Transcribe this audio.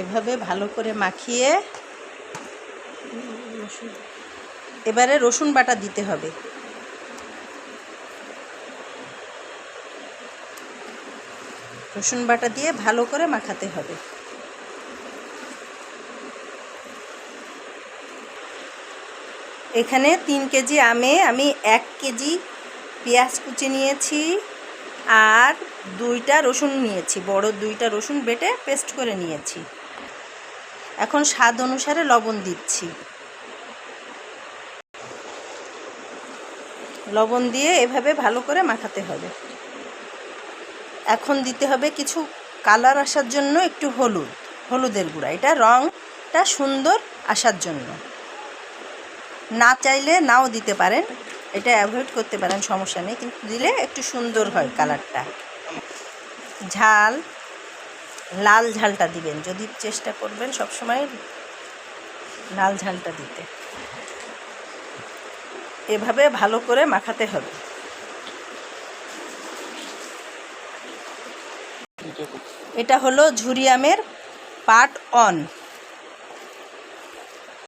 এভাবে ভালো করে মাখিয়ে এবারে রসুন বাটা দিতে হবে। রসুন বাটা দিয়ে ভালো করে মাখাতে হবে। এখানে তিন কেজি আমে আমি এক কেজি পেঁয়াজ কুচি নিয়েছি আর দুইটা রসুন নিয়েছি। বড় দুইটা রসুন বেটে পেস্ট করে নিয়েছি। এখন স্বাদ অনুসারে লবণ দিচ্ছি। লবণ দিয়ে এভাবে ভালো করে মাখাতে হবে। এখন দিতে হবে কিছু কালার আসার জন্য একটু হলুদ, হলুদের গুঁড়া। এটা রঙটা সুন্দর আসার জন্য। না চাইলে নাও দিতে পারেন। এটা অ্যাভয়েড করতে পারেন, সমস্যা নেই। কিন্তু দিলে একটু সুন্দর হয় কালারটা। ঝাল লাল ঝালটা দিবেন। যদি চেষ্টা করবেন সবসময় লাল ঝালটা দিতে। এভাবে ভালো করে মাখাতে হবে। এটা হলো ঝুরি আমের পার্ট অন।